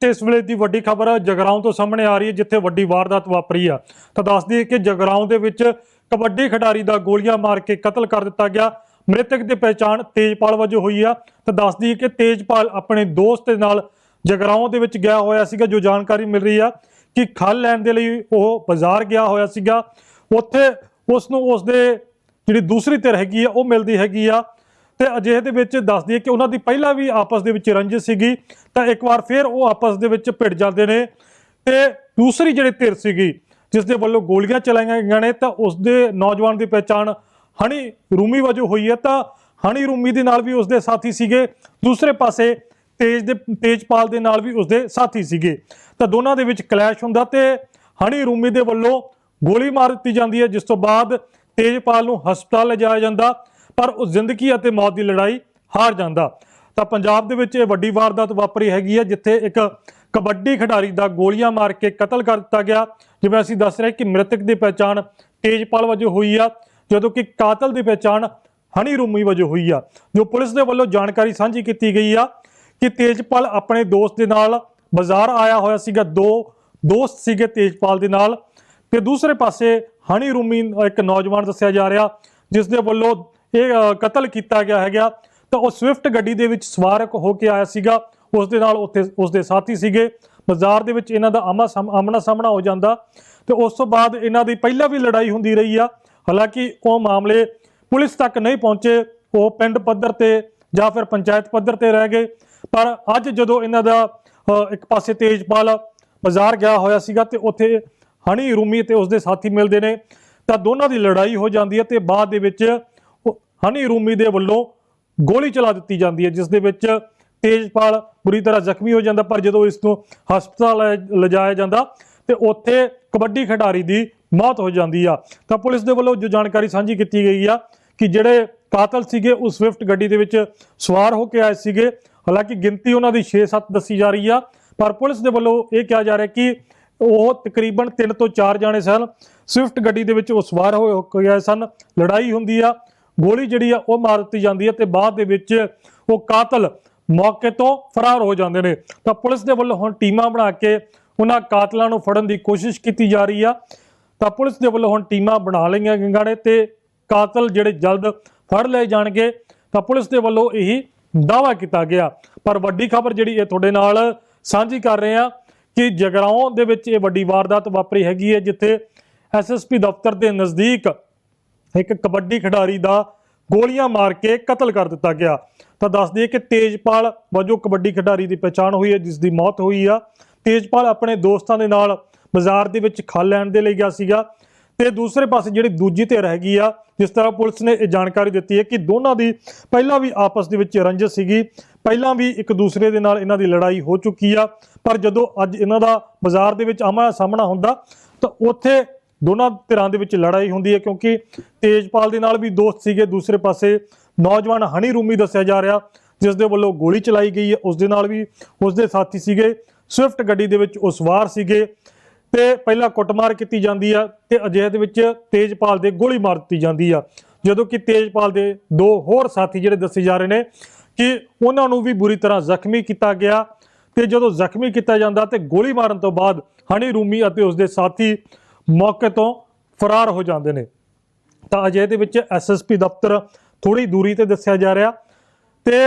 ਤੇ ਇਸ ਵੇਲੇ ਦੀ ਵੱਡੀ ਖਬਰ ਜਗਰਾਉਂ ਤੋਂ ਸਾਹਮਣੇ ਆ ਰਹੀ ਹੈ, ਜਿੱਥੇ ਵੱਡੀ ਵਾਰਦਾਤ ਵਾਪਰੀ ਆ। ਤਾਂ ਦੱਸ ਦਈਏ ਕਿ ਜਗਰਾਉਂ ਦੇ ਵਿੱਚ ਕਬੱਡੀ ਖਿਡਾਰੀ ਦਾ ਗੋਲੀਆਂ ਮਾਰ ਕੇ ਕਤਲ ਕਰ ਦਿੱਤਾ ਗਿਆ। ਮ੍ਰਿਤਕ ਦੀ ਪਛਾਣ ਤੇਜਪਾਲ ਵਜੋਂ ਹੋਈ ਆ। ਤਾਂ ਦੱਸ ਦਈਏ ਕਿ ਤੇਜਪਾਲ ਆਪਣੇ ਦੋਸਤ ਦੇ ਨਾਲ ਜਗਰਾਉਂ ਦੇ ਵਿੱਚ ਗਿਆ ਹੋਇਆ ਸੀਗਾ, ਜੋ ਜਾਣਕਾਰੀ ਮਿਲ ਰਹੀ ਆ ਕਿ ਖਲ ਲੈਣ ਦੇ ਲਈ ਉਹ ਬਾਜ਼ਾਰ ਗਿਆ ਹੋਇਆ ਸੀਗਾ। ਉੱਥੇ ਉਸ ਨੂੰ ਉਸ ਦੇ ਜਿਹੜੀ ਦੂਸਰੀ ਧਿਰ ਹੈਗੀ ਆ, ਉਹ ਮਿਲਦੀ ਹੈਗੀ ਆ। ਤੇ ਅਜਿਹੇ ਦੇ ਵਿੱਚ ਦੱਸ ਦਈਏ ਕਿ ਉਹਨਾਂ ਦੀ ਪਹਿਲਾਂ ਵੀ ਆਪਸ ਦੇ ਵਿੱਚ ਰੰਜਿਸ਼ ਸੀਗੀ, ਤਾਂ ਇੱਕ ਵਾਰ ਫਿਰ ਉਹ ਆਪਸ ਦੇ ਵਿੱਚ ਭਿੜ ਜਾਂਦੇ ਨੇ ਤੇ ਦੂਸਰੀ ਜਿਹੜੀ ਧਿਰ ਸੀਗੀ, ਜਿਸ ਦੇ ਵੱਲੋਂ ਗੋਲੀਆਂ ਚਲਾਈਆਂ ਗਈਆਂ ਨੇ, ਤਾਂ ਉਸ ਦੇ ਨੌਜਵਾਨ ਦੀ ਪਛਾਣ ਹਣੀ ਰੂਮੀ ਵਜੋਂ ਹੋਈ ਹੈ, ਤਾਂ ਹਣੀ ਰੂਮੀ ਦੇ ਨਾਲ ਵੀ ਉਸ ਦੇ ਸਾਥੀ ਸੀਗੇ, ਦੂਸਰੇ ਪਾਸੇ ਤੇਜ ਦੇ, ਤੇਜਪਾਲ ਦੇ ਨਾਲ ਵੀ ਉਸ ਦੇ ਸਾਥੀ ਸੀਗੇ। ਤਾਂ ਦੋਨਾਂ ਦੇ ਵਿੱਚ ਕਲੈਸ਼ ਹੁੰਦਾ ਤੇ ਹਣੀ ਰੂਮੀ ਦੇ ਵੱਲੋਂ ਗੋਲੀ ਮਾਰ ਦਿੱਤੀ ਜਾਂਦੀ ਹੈ, ਜਿਸ ਤੋਂ ਬਾਅਦ ਤੇਜਪਾਲ ਨੂੰ ਹਸਪਤਾਲ ਲਿਜਾਇਆ ਜਾਂਦਾ ਪਰ ਉਹ ਜ਼ਿੰਦਗੀ ਅਤੇ ਮੌਤ ਦੀ ਲੜਾਈ ਹਾਰ ਜਾਂਦਾ। ਤਾਂ ਪੰਜਾਬ ਦੇ ਵਿੱਚ ਇਹ ਵੱਡੀ ਵਾਰਦਾਤ ਵਾਪਰੀ ਹੈਗੀ ਹੈ, ਜਿੱਥੇ ਇੱਕ ਕਬੱਡੀ ਖਿਡਾਰੀ ਦਾ ਗੋਲੀਆਂ ਮਾਰ ਕੇ ਕਤਲ ਕਰ ਦਿੱਤਾ ਗਿਆ। ਜਿਵੇਂ ਅਸੀਂ ਦੱਸ ਰਹੇ ਕਿ ਮ੍ਰਿਤਕ ਦੀ ਪਛਾਣ ਤੇਜਪਾਲ ਵਜੋਂ ਹੋਈ ਆ, ਜਦੋਂ ਕਿ ਕਾਤਲ ਦੀ ਪਛਾਣ ਹਣੀ ਰੂਮੀ ਵਜੋਂ ਹੋਈ ਆ, ਜੋ ਪੁਲਿਸ ਦੇ ਵੱਲੋਂ ਜਾਣਕਾਰੀ ਸਾਂਝੀ ਕੀਤੀ ਗਈ ਆ ਕਿ ਤੇਜਪਾਲ ਆਪਣੇ ਦੋਸਤ ਦੇ ਨਾਲ ਬਾਜ਼ਾਰ ਆਇਆ ਹੋਇਆ ਸੀਗਾ। ਦੋ ਦੋਸਤ ਸੀਗੇ ਤੇਜਪਾਲ ਦੇ ਨਾਲ। ਤੇ ਦੂਸਰੇ ਪਾਸੇ ਹਣੀ ਰੂਮੀ, ਇੱਕ ਨੌਜਵਾਨ ਦੱਸਿਆ ਜਾ ਰਿਹਾ, ਜਿਸ ਦੇ ਵੱਲੋਂ ਇਹ ਕਤਲ ਕੀਤਾ ਗਿਆ ਹੈਗਾ। ਤਾਂ ਉਹ ਸਵਿਫਟ ਗੱਡੀ ਦੇ ਵਿੱਚ ਸਵਾਰਕ ਹੋ ਕੇ ਆਇਆ ਸੀਗਾ। ਉਸ ਦੇ ਨਾਲ ਉੱਥੇ ਉਸ ਦੇ ਸਾਥੀ ਸੀਗੇ। ਬਾਜ਼ਾਰ ਦੇ ਵਿੱਚ ਇਹਨਾਂ ਦਾ ਆਮਾ ਸਾਹਮ- ਆਮਣਾ ਸਾਹਮਣਾ ਹੋ ਜਾਂਦਾ। ਤੇ ਉਸ ਤੋਂ ਬਾਅਦ ਇਹਨਾਂ ਦੀ ਪਹਿਲਾਂ ਵੀ ਲੜਾਈ ਹੁੰਦੀ ਰਹੀ ਆ। ਹਾਲਾਂਕਿ ਉਹ ਮਾਮਲੇ ਪੁਲਿਸ ਤੱਕ ਨਹੀਂ ਪਹੁੰਚੇ। ਉਹ ਪਿੰਡ ਪੱਧਰ ਤੇ ਜਾਂ ਫਿਰ ਪੰਚਾਇਤ ਪੱਧਰ ਤੇ ਰਹਿ ਗਏ। ਪਰ ਅੱਜ ਜਦੋਂ ਇਹਨਾਂ ਦਾ ਇੱਕ ਪਾਸੇ ਤੇਜਪਾਲ ਬਾਜ਼ਾਰ ਗਿਆ ਹੋਇਆ ਸੀਗਾ ਤੇ ਉੱਥੇ ਹਣੀ ਰੂਮੀ ਤੇ ਉਸਦੇ ਸਾਥੀ ਮਿਲਦੇ ਨੇ, ਤਾਂ ਦੋਨਾਂ ਦੀ ਲੜਾਈ ਹੋ ਜਾਂਦੀ ਹੈ ਤੇ ਬਾਅਦ ਦੇ ਵਿੱਚ ਹਨੀ ਰੂਮੀ ਦੇ ਵੱਲੋਂ ਗੋਲੀ ਚਲਾ ਦਿੱਤੀ ਜਾਂਦੀ ਹੈ, ਜਿਸ ਦੇ ਵਿੱਚ ਤੇਜਪਾਲ ਬੁਰੀ ਤਰ੍ਹਾਂ ਜ਼ਖਮੀ ਹੋ ਜਾਂਦਾ, ਪਰ ਜਦੋਂ ਇਸ ਨੂੰ ਹਸਪਤਾਲ ਲੈ- ਲਿਜਾਇਆ ਜਾਂਦਾ ਤੇ ਉੱਥੇ ਕਬੱਡੀ ਖਿਡਾਰੀ ਦੀ ਮੌਤ ਹੋ ਜਾਂਦੀ ਆ। ਤਾਂ ਪੁਲਿਸ ਦੇ ਵੱਲੋਂ ਜੋ ਜਾਣਕਾਰੀ ਸਾਂਝੀ ਕੀਤੀ ਗਈ ਆ ਕਿ ਜਿਹੜੇ ਕਾਤਲ ਸੀਗੇ, ਉਹ ਸਵਿਫਟ ਗੱਡੀ ਦੇ ਵਿੱਚ ਸਵਾਰ ਹੋ ਕੇ ਆਏ ਸੀਗੇ। ਹਾਲਾਂਕਿ ਗਿਣਤੀ ਉਹਨਾਂ ਦੀ 6-7 ਦੱਸੀ ਜਾ ਰਹੀ ਆ, ਪਰ ਪੁਲਿਸ ਦੇ ਵੱਲੋਂ ਇਹ ਕਿਹਾ ਜਾ ਰਿਹਾ ਕਿ ਉਹ ਤਕਰੀਬਨ 3 ਤੋਂ 4 ਜਾਣੇ ਸਨ। ਸਵਿਫਟ ਗੱਡੀ ਦੇ ਵਿੱਚ ਉਹ ਸਵਾਰ ਹੋਏ ਹੋ ਕੇ ਆਏ ਸਨ, ਲੜਾਈ ਹੁੰਦੀ ਆ। ਗੋਲੀ ਜਿਹੜੀ ਆ ਉਹ ਮਾਰ ਦਿੱਤੀ ਜਾਂਦੀ ਹੈ ਤੇ ਬਾਅਦ ਦੇ ਵਿੱਚ ਉਹ ਕਾਤਲ ਮੌਕੇ ਤੋਂ ਫਰਾਰ ਹੋ ਜਾਂਦੇ ਨੇ। ਤਾਂ ਪੁਲਿਸ ਦੇ ਵੱਲੋਂ ਹੁਣ ਟੀਮਾਂ ਬਣਾ ਕੇ ਉਹਨਾਂ ਕਾਤਲਾਂ ਨੂੰ ਫੜਨ ਦੀ ਕੋਸ਼ਿਸ਼ ਕੀਤੀ ਜਾ ਰਹੀ ਆ। ਤਾਂ ਪੁਲਿਸ ਦੇ ਵੱਲੋਂ ਹੁਣ ਟੀਮਾਂ ਬਣਾ ਲਈਆਂ ਗਈਆਂ ਨੇ ਤੇ ਕਾਤਲ ਜਿਹੜੇ ਜਲਦ ਫੜ ਲਏ ਜਾਣਗੇ। ਤਾਂ ਪੁਲਿਸ ਦੇ ਵੱਲੋਂ ਇਹੀ ਦਾਅਵਾ ਕੀਤਾ ਗਿਆ। ਪਰ ਵੱਡੀ ਖਬਰ ਜਿਹੜੀ ਇਹ ਤੁਹਾਡੇ ਨਾਲ ਸਾਂਝੀ ਕਰ ਰਹੇ ਆ ਕਿ ਜਗਰਾਉਂ ਦੇ ਵਿੱਚ ਇਹ ਵੱਡੀ ਵਾਰਦਾਤ ਵਾਪਰੀ ਹੈਗੀ ਹੈ, ਜਿੱਥੇ ਐਸਐਸਪੀ ਦਫ਼ਤਰ ਦੇ ਨਜ਼ਦੀਕ ਇੱਕ ਕਬੱਡੀ ਖਿਡਾਰੀ ਦਾ ਗੋਲੀਆਂ ਮਾਰ ਕੇ ਕਤਲ ਕਰ ਦਿੱਤਾ ਗਿਆ। ਤਾਂ ਦੱਸ ਦਈਏ ਕਿ ਤੇਜਪਾਲ ਵਜੋਂ ਕਬੱਡੀ ਖਿਡਾਰੀ ਦੀ ਪਛਾਣ ਹੋਈ ਹੈ, ਜਿਸ ਦੀ ਮੌਤ ਹੋਈ ਆ। ਤੇਜਪਾਲ ਆਪਣੇ ਦੋਸਤਾਂ ਦੇ ਨਾਲ ਬਾਜ਼ਾਰ ਦੇ ਵਿੱਚ ਖਲ ਲੈਣ ਦੇ ਲਈ ਗਿਆ ਸੀਗਾ। ਤੇ ਦੂਸਰੇ ਪਾਸੇ ਜਿਹੜੀ ਦੂਜੀ ਧਿਰ ਹੈਗੀ ਆ, ਜਿਸ ਤਰ੍ਹਾਂ ਪੁਲਿਸ ਨੇ ਇਹ ਜਾਣਕਾਰੀ ਦਿੱਤੀ ਹੈ ਕਿ ਦੋਨਾਂ ਦੀ ਪਹਿਲਾਂ ਵੀ ਆਪਸ ਦੇ ਵਿੱਚ ਰੰਜਿਸ਼ ਸੀਗੀ। ਪਹਿਲਾਂ ਵੀ ਇੱਕ ਦੂਸਰੇ ਦੇ ਨਾਲ ਇਹਨਾਂ ਦੀ ਲੜਾਈ ਹੋ ਚੁੱਕੀ ਆ। ਪਰ ਜਦੋਂ ਅੱਜ ਇਹਨਾਂ ਦਾ ਬਾਜ਼ਾਰ ਦੇ ਵਿੱਚ ਆਮਣਾ ਸਾਹਮਣਾ ਹੁੰਦਾ, ਤਾਂ ਉੱਥੇ ਦੋਨਾਂ ਧਿਰਾਂ ਦੇ ਵਿੱਚ ਲੜਾਈ ਹੁੰਦੀ ਹੈ ਕਿਉਂਕਿ ਤੇਜਪਾਲ ਦੇ ਨਾਲ ਵੀ ਦੋਸਤ ਸੀਗੇ। ਦੂਸਰੇ ਪਾਸੇ ਨੌਜਵਾਨ ਹਨੀ ਰੂਮੀ ਦੱਸਿਆ ਜਾ ਰਿਹਾ, ਜਿਸ ਦੇ ਵੱਲੋਂ ਗੋਲੀ ਚਲਾਈ ਗਈ ਹੈ। ਉਸ ਦੇ ਨਾਲ ਵੀ ਉਸ ਦੇ ਸਾਥੀ ਸੀਗੇ। ਸਵਿਫਟ ਗੱਡੀ ਦੇ ਵਿੱਚ ਉਸ ਵਾਰ ਸੀਗੇ ਤੇ ਪਹਿਲਾਂ ਕੁੱਟਮਾਰ ਕੀਤੀ ਜਾਂਦੀ ਆ ਤੇ ਅਜਿਹੇ ਦੇ ਵਿੱਚ ਤੇਜਪਾਲ ਦੇ ਗੋਲੀ ਮਾਰ ਦਿੱਤੀ ਜਾਂਦੀ ਆ। ਜਦੋਂ ਕਿ ਤੇਜਪਾਲ ਦੇ ਦੋ ਹੋਰ ਸਾਥੀ ਜਿਹੜੇ ਦੱਸੇ ਜਾ ਰਹੇ ਨੇ ਕਿ ਉਹਨਾਂ ਨੂੰ ਵੀ ਬੁਰੀ ਤਰ੍ਹਾਂ ਜ਼ਖਮੀ ਕੀਤਾ ਗਿਆ ਤੇ ਜਦੋਂ ਜ਼ਖਮੀ ਕੀਤਾ ਜਾਂਦਾ ਤੇ ਗੋਲੀ ਮਾਰਨ ਤੋਂ ਬਾਅਦ ਹਨੀ ਰੂਮੀ ਅਤੇ ਉਸਦੇ ਸਾਥੀ ਮੌਕੇ ਤੋਂ ਫਰਾਰ ਹੋ ਜਾਂਦੇ ਨੇ। ਤਾਂ ਅਜੇ ਦੇ ਵਿੱਚ ਐਸਐਸਪੀ ਦਫ਼ਤਰ ਥੋੜੀ ਦੂਰੀ ਤੇ ਦੱਸਿਆ ਜਾ ਰਿਹਾ ਤੇ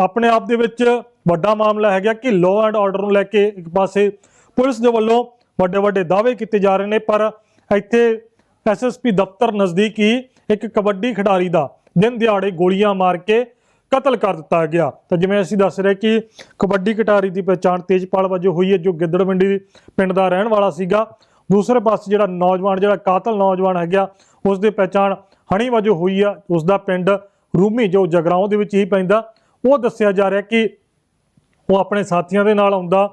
ਆਪਣੇ ਆਪ ਦੇ ਵਿੱਚ ਵੱਡਾ ਮਾਮਲਾ ਹੈਗਾ ਕਿ ਲਾਅ ਐਂਡ ਆਰਡਰ ਨੂੰ ਲੈ ਕੇ ਇੱਕ ਪਾਸੇ ਪੁਲਿਸ ਦੇ ਵੱਲੋਂ ਵੱਡੇ ਵੱਡੇ ਦਾਅਵੇ ਕੀਤੇ ਜਾ ਰਹੇ ਨੇ, ਪਰ ਇੱਥੇ ਐਸਐਸਪੀ ਦਫ਼ਤਰ ਨਜ਼ਦੀਕ ਹੀ ਇੱਕ ਕਬੱਡੀ ਖਿਡਾਰੀ ਦਾ ਦਿਨ ਦਿਹਾੜੇ ਗੋਲੀਆਂ ਮਾਰ ਕੇ ਕਤਲ ਕਰ ਦਿੱਤਾ ਗਿਆ। ਤਾਂ ਜਿਵੇਂ ਅਸੀਂ ਦੱਸ ਰਹੇ ਕਿ ਕਬੱਡੀ ਖਿਡਾਰੀ ਦੀ ਪਛਾਣ ਤੇਜਪਾਲ ਵਜੋਂ ਹੋਈ ਹੈ, ਜੋ ਗਿੱਦੜਮੰਡੀ ਪਿੰਡ ਦਾ ਰਹਿਣ ਵਾਲਾ ਸੀਗਾ। ਦੂਸਰੇ ਪਾਸੇ ਜਿਹੜਾ ਨੌਜਵਾਨ, ਜਿਹੜਾ ਕਾਤਲ ਨੌਜਵਾਨ ਹੈਗਾ ਉਸ ਦੀ ਪਛਾਣ ਹਣੀ ਵਜੋਂ ਹੋਈ ਆ। ਉਸ ਦਾ ਪਿੰਡ ਰੂਮੀ, ਜੋ ਜਗਰਾਉਂ ਦੇ ਵਿੱਚ ਹੀ ਪੈਂਦਾ। ਉਹ ਦੱਸਿਆ ਜਾ ਰਿਹਾ ਕਿ ਉਹ ਆਪਣੇ ਸਾਥੀਆਂ ਦੇ ਨਾਲ ਆਉਂਦਾ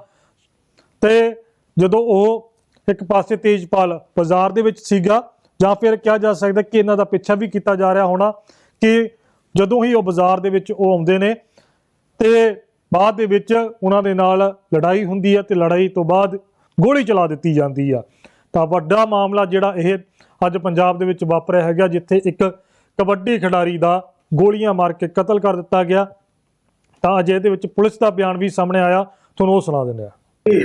ਤੇ ਜਦੋਂ ਉਹ ਇੱਕ ਪਾਸੇ ਤੇਜਪਾਲ ਬਾਜ਼ਾਰ ਦੇ ਵਿੱਚ ਸੀਗਾ, ਜਾਂ ਫਿਰ ਕਿਹਾ ਜਾ ਸਕਦਾ ਕਿ ਇਹਨਾਂ ਦਾ ਪਿੱਛਾ ਵੀ ਕੀਤਾ ਜਾ ਰਿਹਾ ਹੋਣਾ ਕਿ ਜਦੋਂ ਹੀ ਉਹ ਬਾਜ਼ਾਰ ਦੇ ਵਿੱਚ ਉਹ ਆਉਂਦੇ ਨੇ ਤੇ ਬਾਅਦ ਦੇ ਵਿੱਚ ਉਹਨਾਂ ਦੇ ਨਾਲ ਲੜਾਈ ਹੁੰਦੀ ਹੈ ਤੇ ਲੜਾਈ ਤੋਂ ਬਾਅਦ ਗੋਲੀ ਚਲਾ ਦਿੱਤੀ ਜਾਂਦੀ ਆ। ਤਾਂ ਵੱਡਾ ਮਾਮਲਾ ਜਿਹੜਾ ਇਹ ਅੱਜ ਪੰਜਾਬ ਦੇ ਵਿੱਚ ਵਾਪਰਿਆ ਹੈਗਾ ਜਿੱਥੇ ਇੱਕ ਕਬੱਡੀ ਖਿਡਾਰੀ ਦਾ ਗੋਲੀਆਂ ਮਾਰ ਕੇ ਕਤਲ ਕਰ ਦਿੱਤਾ ਗਿਆ। ਤਾਂ ਅਜੇ ਇਹਦੇ ਵਿੱਚ ਪੁਲਿਸ ਦਾ ਬਿਆਨ ਵੀ ਸਾਹਮਣੇ ਆਇਆ। ਤੁਹਾਨੂੰ ਉਹ ਸੁਣਾ ਦਿੰਦੇ ਆ।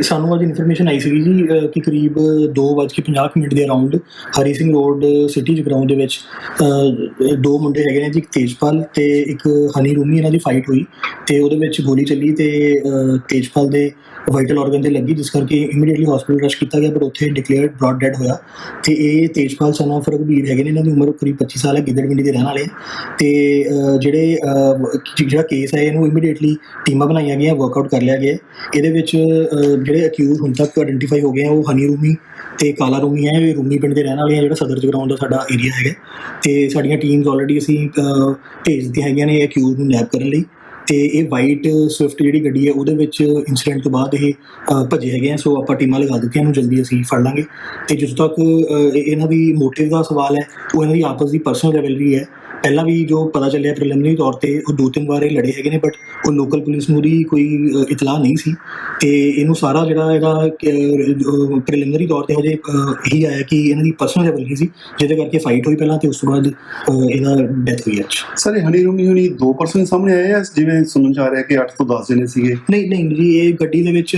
ਸਾਨੂੰ ਅੱਜ ਇਨਫੋਰਮੇਸ਼ਨ ਆਈ ਸੀਗੀ ਜੀ ਕਿ ਕਰੀਬ 2:50 ਮਿੰਟ ਦੇ around Hari Singh road city Jagraon ਦੇ ਵਿੱਚ ਅਹ, ਦੋ ਮੁੰਡੇ ਹੈਗੇ ਨੇ ਜੀ ਇੱਕ ਤੇਜਪਾਲ ਤੇ ਇੱਕ ਹਨੀ ਰੂਮੀ ਇਹਨਾਂ ਦੀ ਫਾਈਟ ਹੋਈ ਤੇ ਉਹਦੇ ਵਿੱਚ ਗੋਲੀ ਚੱਲੀ ਤੇ ਅਹ, ਤੇਜਪਾਲ ਦੇ ਵਾਈਟਲ ਆਰਗਨ ਤੇ ਲੱਗੀ ਜਿਸ ਕਰਕੇ ਇਮੀਡੀਏਟਲੀ ਹਸਪੀਟਲ ਰਸ਼ ਕੀਤਾ ਗਿਆ ਪਰ ਉੱਥੇ ਡਿਕਲੇਅਰਡ ਬ੍ਰੌਡ ਡੈਡ ਹੋਇਆ। ਤੇ ਇਹ ਤੇਜਪਾਲ ਸਨ ਆਫ ਰਘਬੀਰ ਹੈਗੇ ਨੇ ਇਹਨਾਂ ਦੀ ਉਮਰ ਕਰੀਬ 25 ਸਾਲ ਹੈ ਗਿੱਦੜਵਿੰਡੀ ਦੇ ਰਹਿਣ ਵਾਲੇ। ਆ ਤੇ ਜਿਹੜੇ ਜਿਹੜਾ ਕੇਸ ਹੈ ਇਹਨੂੰ ਇਮੀਡੀਏਟਲੀ ਟੀਮਾਂ ਬਣਾਈਆਂ ਗਈਆਂ ਵਰਕਆਊਟ ਕਰ ਲਿਆ ਗਿਆ। ਇਹਦੇ ਵਿੱਚ ਜਿਹੜੇ ਅਕਿਊਜ਼ ਹੁਣ ਤੱਕ ਆਇਡੈਂਟੀਫਾਈ ਹੋ ਗਏ ਆ ਉਹ ਹਨੀ ਰੂਮੀ ਤੇ ਕਾਲਾ ਰੂਮੀ ਹੈ ਇਹ ਰੂਮੀ ਪਿੰਡ ਦੇ ਰਹਿਣ ਵਾਲੇ ਆ ਜਿਹੜਾ ਸਦਰ ਜਗਰਾਉਂ ਦਾ ਸਾਡਾ ਏਰੀਆ ਹੈਗਾ। ਤੇ ਸਾਡੀਆਂ ਟੀਮਸ ਆਲਰੇਡੀ ਅਸੀਂ ਅਹ, ਭੇਜ ਦਿੱਤੀਆਂ ਹੈਗੀਆਂ ਨੇ ਅਕਿਊਜ਼ ਨੂੰ ਨੈਪ ਕਰਨ ਲਈ। ਤੇ ਇਹ ਵਾਈਟ ਸਵਿਫਟ ਜਿਹੜੀ ਗੱਡੀ ਹੈ, ਉਹਦੇ ਵਿੱਚ ਇਨਸੀਡੈਂਟ ਤੋਂ ਬਾਅਦ ਇਹ ਭੱਜੇ ਹੈਗੇ ਆ, ਸੋ ਆਪਾਂ ਟੀਮਾਂ ਲਗਾ ਦਿੱਤੀਆਂ ਨੂੰ ਜਲਦੀ ਅਸੀਂ ਫੜ ਲਾਂਗੇ। ਤੇ ਜਦੋਂ ਤੱਕ ਇਹਨਾਂ ਦੀ ਮੋਟਿਵ ਦਾ ਸਵਾਲ ਹੈ, ਉਹ ਇਹਨਾਂ ਦੀ ਆਪਸ ਦੀ ਪਰਸਨਲ ਰਿਵੈਲਰੀ ਹੈ ਪਹਿਲਾਂ ਵੀ ਜੋ ਪਤਾ ਚੱਲਿਆ ਪ੍ਰੀਲਿਮਿਨਰੀ ਤੌਰ ਤੇ ਉਹ ਦੋ ਤਿੰਨ ਵਾਰ ਇਹ ਲੜੇ ਹੈਗੇ ਨੇ ਬਟ ਉਹ ਲੋਕਲ ਪੁਲਿਸ ਨੂੰ ਦੀ ਕੋਈ ਇਤਲਾਹ ਨਹੀਂ ਸੀ। ਤੇ ਇਹਨੂੰ ਸਾਰਾ ਜਿਹੜਾ ਇਹਦਾ ਪ੍ਰੀਲਿਮਿਨਰੀ ਤੌਰ ਤੇ ਹਜੇ ਇਹੀ ਆਇਆ ਕਿ ਇਹਨਾਂ ਦੀ ਪਰਸਨਲ ਰਿਵੈਲਰੀ ਸੀ ਜਿਹਦੇ ਕਰਕੇ ਫਾਈਟ ਹੋਈ ਪਹਿਲਾਂ ਤੇ ਉਸ ਤੋਂ ਬਾਅਦ ਇਹਦਾ ਡੈਥ ਹੋਈ ਅੱਜ। ਸਰ ਇਹ ਹਨੀ ਰੂਮੀ ਹੁਣੀ 2% ਸਾਹਮਣੇ ਆਏ ਆ ਜਿਵੇਂ ਸੁਣਨ ਚ ਆ ਰਿਹਾ ਕਿ 8 ਤੋਂ 10 ਜਣੇ ਸੀਗੇ? ਨਹੀਂ ਨਹੀਂ ਜੀ ਇਹ ਗੱਡੀ ਦੇ ਵਿੱਚ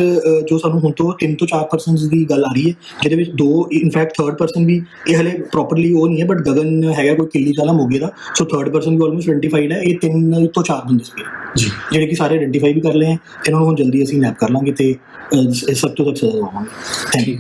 ਜੋ ਸਾਨੂੰ ਹੁਣ ਤੋਂ 3 ਤੋਂ 4% ਦੀ ਗੱਲ ਆ ਰਹੀ ਹੈ ਜਿਹਦੇ ਵਿੱਚ ਦੋ ਇਨਫੈਕਟ ਥਰਡ ਪਰਸਨ ਵੀ ਇਹ ਹਲੇ ਪ੍ਰੋਪਰਲੀ ਉਹ ਨਹੀਂ ਹੈ ਬਟ ਗਗਨ ਹੈਗਾ ਕੋਈ ਕਿੱਲੀ ਵਾਲਾ ਮੋਗੇ ਦਾ ਸੋ ਥਰਡ ਪਰਸਨ ਵੀ ਆਲਮੋਸਟ ਆਇਡੈਂਟੀਫਾਈਡ ਹੈ ਇਹ ਤਿੰਨ ਤੋਂ ਚਾਰ ਬੰਦੇ ਸੀਗੇ। ਜੀ। ਜਿਹੜੇ ਕਿ ਸਾਰੇ ਆਇਡੈਂਟੀਫਾਈ ਵੀ ਕਰ ਲਏ ਹੈ ਇਹਨਾਂ ਨੂੰ ਹੁਣ ਜਲਦੀ ਅਸੀਂ ਮੈਪ ਕਰ ਲਾਂਗੇ ਤੇ ਅ, ਸ- ਸਭ ਤੋਂ ਤੱਕ ਸਜ਼ਾ ਦਵਾਵਾਂਗੇ ਥੈਂਕ ਯੂ